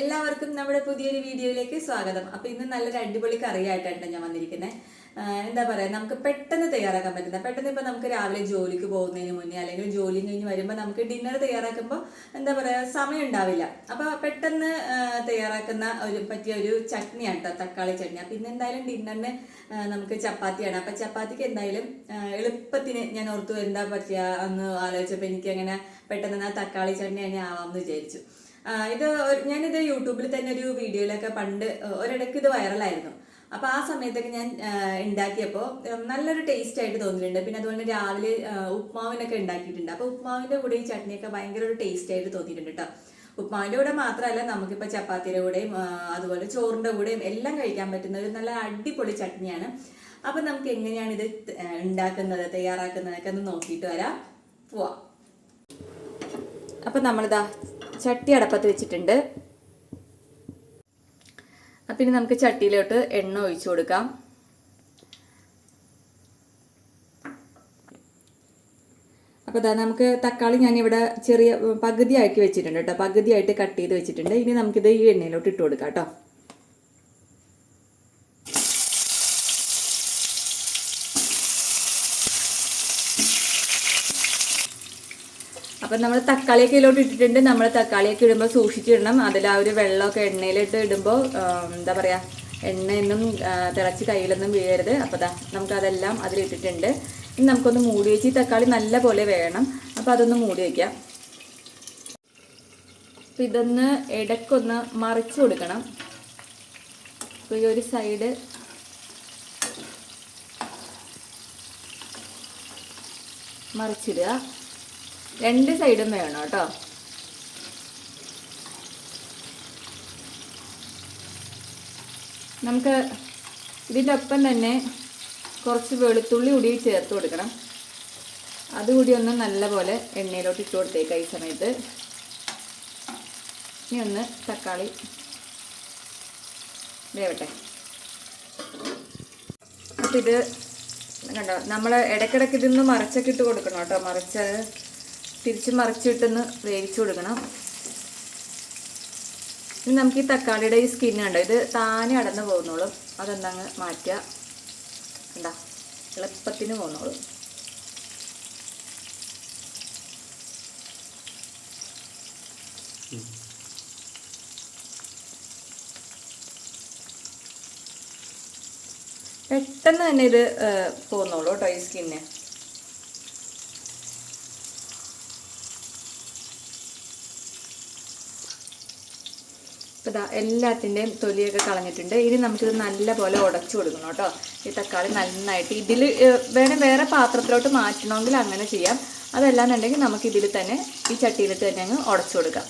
എല്ലാവർക്കും നമ്മുടെ പുതിയൊരു വീഡിയോയിലേക്ക് സ്വാഗതം. അപ്പൊ ഇന്ന് നല്ലൊരു അടിപൊളി കറിയായിട്ടാണ് ഞാൻ വന്നിരിക്കുന്നത് എന്താ പറയാ നമുക്ക് പെട്ടെന്ന് തയ്യാറാക്കാൻ പറ്റുന്ന പെട്ടെന്ന് ഇപ്പൊ നമുക്ക് രാവിലെ ജോലിക്ക് പോകുന്നതിന് മുന്നേ അല്ലെങ്കിൽ ജോലി കഴിഞ്ഞ് വരുമ്പോൾ നമുക്ക് ഡിന്നർ തയ്യാറാക്കുമ്പോൾ എന്താ പറയാ സമയം ഉണ്ടാവില്ല. അപ്പൊ പെട്ടെന്ന് തയ്യാറാക്കുന്ന ഒരു പറ്റിയ ഒരു ചട്നിയാണ് ആട്ടോ തക്കാളി ചട്നി. അപ്പൊ ഇന്ന് എന്തായാലും ഡിന്നറിന് നമുക്ക് ചപ്പാത്തിയാണ്. അപ്പൊ ചപ്പാത്തിക്ക് എന്തായാലും എളുപ്പത്തിന് ഞാൻ ഓർത്തു എന്താ പറ്റുക എന്ന് ആലോചിച്ചപ്പോൾ എനിക്ക് അങ്ങനെ പെട്ടെന്ന് തക്കാളി ചട്നി തന്നെ ആവാമെന്ന് വിചാരിച്ചു. ഇത് ഞാനിത് യൂട്യൂബിൽ തന്നെ ഒരു വീഡിയോയിലൊക്കെ പണ്ട് ഒരിടയ്ക്ക് ഇത് വൈറലായിരുന്നു. അപ്പൊ ആ സമയത്തൊക്കെ ഞാൻ ഉണ്ടാക്കിയപ്പോൾ നല്ലൊരു ടേസ്റ്റ് ആയിട്ട് തോന്നിയിട്ടുണ്ട്. പിന്നെ അതുപോലെ രാവിലെ ഉപ്മാവിനൊക്കെ ഉണ്ടാക്കിയിട്ടുണ്ട് അപ്പൊ ഉപ്മാവിന്റെ കൂടെ ഈ ചട്നിയൊക്കെ ഭയങ്കര ഒരു ടേസ്റ്റ് ആയിട്ട് തോന്നിയിട്ടുണ്ട് കേട്ടോ ഉപ്മാവിന്റെ കൂടെ മാത്രമല്ല നമുക്കിപ്പോൾ ചപ്പാത്തിയുടെ കൂടെയും അതുപോലെ ചോറിന്റെ കൂടെയും എല്ലാം കഴിക്കാൻ പറ്റുന്ന ഒരു നല്ല അടിപൊളി ചട്നിയാണ്. അപ്പൊ നമുക്ക് എങ്ങനെയാണ് ഇത് ഉണ്ടാക്കുന്നത് തയ്യാറാക്കുന്നതൊക്കെ ഒന്ന് നോക്കിയിട്ട് വരാം. പോവാം. അപ്പം നമ്മളിതാ ചട്ടി അടപ്പത്ത് വെച്ചിട്ടുണ്ട്. അപ്പം ഇനി നമുക്ക് ചട്ടിയിലോട്ട് എണ്ണ ഒഴിച്ചു കൊടുക്കാം. അപ്പോൾ ഇതാ നമുക്ക് തക്കാളി ഞാനിവിടെ ചെറിയ പകുതിയാക്കി വെച്ചിട്ടുണ്ട് കേട്ടോ. പകുതിയായിട്ട് കട്ട് ചെയ്ത് വെച്ചിട്ടുണ്ട്. ഇനി നമുക്കിത് ഈ എണ്ണയിലോട്ട് ഇട്ട് കൊടുക്കാം കേട്ടോ. അപ്പം നമ്മൾ തക്കാളിയൊക്കെ ഇതിലോട്ട് ഇട്ടിട്ടുണ്ട്. നമ്മൾ തക്കാളിയൊക്കെ ഇടുമ്പോൾ സൂക്ഷിച്ചിടണം അതിൽ ആ ഒരു വെള്ളമൊക്കെ എണ്ണയിലിട്ട് ഇടുമ്പോൾ എന്താ പറയുക എണ്ണയൊന്നും തിളച്ച് കയ്യിലൊന്നും വീഴരുത്. അപ്പോൾ ദാ നമുക്കതെല്ലാം അതിലിട്ടിട്ടുണ്ട്. ഇനി നമുക്കൊന്ന് മൂടി വെച്ച് ഈ തക്കാളി നല്ല പോലെ വേണം. അപ്പോൾ അതൊന്ന് മൂടി വയ്ക്കാം അപ്പോൾ ഇതൊന്ന് ഇടയ്ക്കൊന്ന് മറിച്ച് കൊടുക്കണം. അപ്പോൾ ഈ ഒരു സൈഡ് മറിച്ചിടുക. രണ്ട് സൈഡും വേണം കേട്ടോ. നമുക്ക് ഇതിന്റെ ഒപ്പം തന്നെ കുറച്ച് വെളുത്തുള്ളി കൂടി ചേർത്ത് കൊടുക്കണം. അതുകൂടി ഒന്ന് നല്ലപോലെ എണ്ണയിലോട്ട് ഇട്ട് കൊടുത്തേക്കാം ഈ സമയത്ത്. ഇനി ഒന്ന് തക്കാളി വേവട്ടെ. അപ്പം ഇത് കണ്ടോ നമ്മൾ ഇടയ്ക്കിടയ്ക്ക് ഇതൊന്ന് മറിച്ചൊക്കെ ഇട്ട് കൊടുക്കണം കേട്ടോ. മറിച്ച് തിരിച്ച് മറിച്ചിട്ടൊന്ന് വേവിച്ച് കൊടുക്കണം. ഇനി നമുക്ക് ഈ തക്കാളിയുടെ ഈ സ്കിൻ കണ്ടോ? ഇത് താനെ അടന്ന് പോകുന്നോളും. അതൊന്നങ്ങ് മാറ്റുക. എന്താ എളുപ്പത്തിന് പോകുന്നോളും. പെട്ടെന്ന് തന്നെ ഇത് പോകുന്നോളൂ കേട്ടോ ഈ സ്കിന്ന് ദാ എല്ലാത്തിന്റെയും തൊലിയൊക്കെ കളഞ്ഞിട്ടുണ്ട്. ഇനി നമുക്കിത് നല്ലപോലെ ഉടച്ചു കൊടുക്കണം കേട്ടോ. ഈ തക്കാളി നന്നായിട്ട് ഇതിൽ വേണേൽ വേറെ പാത്രത്തിലോട്ട് മാറ്റണമെങ്കിൽ അങ്ങനെ ചെയ്യാം. അതല്ലാന്നുണ്ടെങ്കിൽ നമുക്ക് ഇതിൽ തന്നെ ഈ ചട്ടിയിലിട്ട് തന്നെ അങ്ങ് ഉടച്ചു കൊടുക്കാം.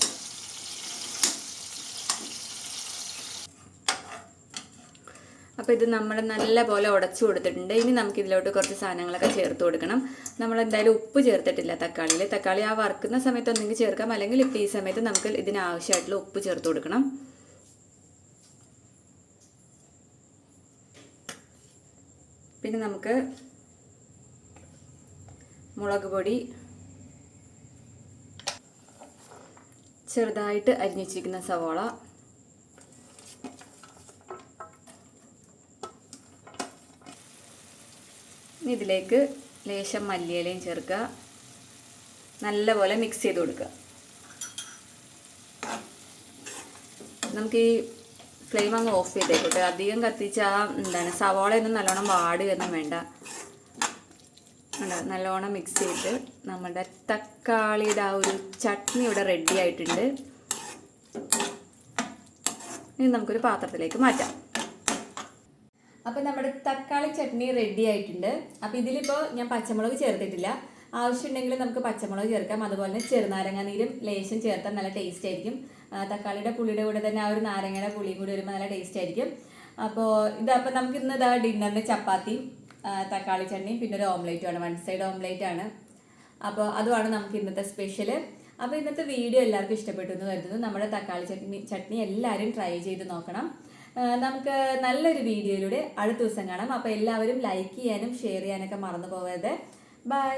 അപ്പോൾ ഇത് നമ്മൾ നല്ല പോലെ ഉടച്ചു കൊടുത്തിട്ടുണ്ട്. ഇനി നമുക്ക് ഇതിലോട്ട് കുറച്ച് സാധനങ്ങളൊക്കെ ചേർത്ത് കൊടുക്കണം. നമ്മൾ എന്തായാലും ഉപ്പ് ചേർത്തിട്ടില്ല തക്കാളിയിൽ തക്കാളി ആ വറുക്കുന്ന സമയത്ത് ഒന്നെങ്കിൽ ചേർക്കാം. അല്ലെങ്കിൽ ഇപ്പോൾ ഈ സമയത്ത് നമുക്ക് ഇതിന് ആവശ്യമായിട്ടുള്ള ഉപ്പ് ചേർത്ത് കൊടുക്കണം. പിന്നെ നമുക്ക് മുളക് പൊടി ചെറുതായിട്ട് അരിഞ്ഞിച്ചിരിക്കുന്ന സവോള. ഇതിലേക്ക് ലേശം മല്ലിയിലയും ചേർക്കുക. നല്ലപോലെ മിക്സ് ചെയ്ത് കൊടുക്കുക. നമുക്ക് ഈ ഫ്ലെയിം അങ്ങ് ഓഫ് ചെയ്തേക്കോട്ടെ അധികം കത്തിച്ചാൽ എന്താണ് സവാളയൊന്നും നല്ലോണം വാടുകയൊന്നും വേണ്ട? നല്ലോണം മിക്സ് ചെയ്ത് നമ്മുടെ തക്കാളിയുടെ ആ ഒരു ചട്നി ഇവിടെ റെഡി ആയിട്ടുണ്ട്. ഇനി നമുക്കൊരു പാത്രത്തിലേക്ക് മാറ്റാം. അപ്പം നമ്മുടെ തക്കാളി ചട്നി റെഡി ആയിട്ടുണ്ട്. അപ്പം ഇതിലിപ്പോൾ ഞാൻ പച്ചമുളക് ചേർത്തിട്ടില്ല. ആവശ്യമുണ്ടെങ്കിൽ നമുക്ക് പച്ചമുളക് ചേർക്കാം. അതുപോലെ തന്നെ ചെറുനാരങ്ങ നീരും ലേശം ചേർത്താൽ നല്ല ടേസ്റ്റ് ആയിരിക്കും. തക്കാളിയുടെ പുളിയുടെ കൂടെ തന്നെ ആ ഒരു നാരങ്ങയുടെ പുളിയും കൂടി വരുമ്പോൾ നല്ല ടേസ്റ്റ് ആയിരിക്കും. അപ്പോൾ ഇതപ്പോൾ നമുക്ക് ഇന്ന് ഇതാ ഡിന്നറിന് ചപ്പാത്തിയും തക്കാളി ചട്നിയും പിന്നെ ഒരു ഓംലേറ്റും ആണ്. വൺ സൈഡ് ഓംലേറ്റ് ആണ്. അപ്പോൾ അതുമാണ് നമുക്ക് ഇന്നത്തെ സ്പെഷ്യൽ അപ്പോൾ ഇന്നത്തെ വീഡിയോ എല്ലാവർക്കും ഇഷ്ടപ്പെട്ടു എന്ന് കരുതുന്നു. നമ്മുടെ തക്കാളി ചട്നി ചട്നി എല്ലാവരും ട്രൈ ചെയ്ത് നോക്കണം. നമുക്ക് നല്ലൊരു വീഡിയോയിലൂടെ അടുത്ത ദിവസം കാണാം. അപ്പോൾ എല്ലാവരും ലൈക്ക് ചെയ്യാനും ഷെയർ ചെയ്യാനൊക്കെ മറന്നു പോകരുത്. ബൈ